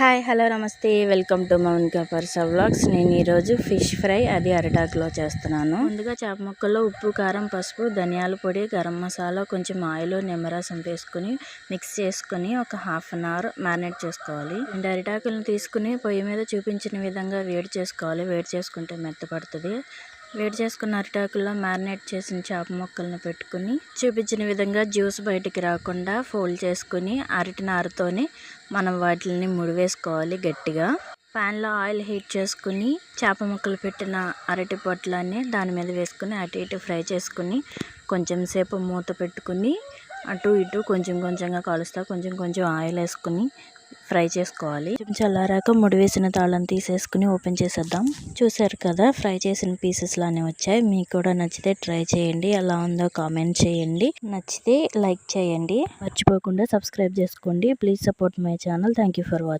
Hi hello namaste. Welcome to Mounika Parsa vlogs. నేను ఈరోజు fish fry అది అరిటాకులో చేస్తున్నాను. ముందుగా చేప ముక్కల్లో ఉప్పు కారం పసుపు ధనియాల పొడి గరం మసాలా కొంచెం ఆయిల్ నిమ్మరసం వేసుకుని మిక్స్ చేసుకుని ఒక హాఫ్ అన్ అవర్ మ్యారినేట్ చేసుకోవాలి. అండ్ అరిటాకులను తీసుకుని పొయ్యి మీద చూపించిన విధంగా వేడి చేసుకోవాలి. వేడి చేసుకుంటే మెత్తపడుతుంది. వేడి చేసుకున్న అరిటాకుల్లో మ్యారినేట్ చేసిన చేప ముక్కలను పెట్టుకుని చూపించిన విధంగా జ్యూస్ బయటికి రాకుండా ఫోల్డ్ చేసుకుని అరటి నారతోనే మనం వాటిని ముడివేసుకోవాలి గట్టిగా. ప్యాన్లో ఆయిల్ హీట్ చేసుకుని చేప ముక్కలు పెట్టిన అరటి పొట్లన్నీ దాని మీద వేసుకుని అటు ఇటు ఫ్రై చేసుకుని కొంచెం సేపు మూత పెట్టుకుని అటు ఇటు కొంచెం కొంచెంగా కాలుస్తా కొంచెం కొంచెం ఆయిల్ వేసుకుని ఫ్రై చేసుకోవాలి. కొంచెం చల్లారాక ముడివేసిన తాళం తీసేసుకుని ఓపెన్ చేసేద్దాం. చూసారు కదా ఫ్రై చేసిన పీసెస్ లానే వచ్చాయి. మీకు కూడా నచ్చితే ట్రై చేయండి. ఎలా ఉందో కామెంట్ చేయండి. నచ్చితే లైక్ చేయండి. మర్చిపోకుండా సబ్స్క్రైబ్ చేసుకోండి. Please support my channel. Thank for watching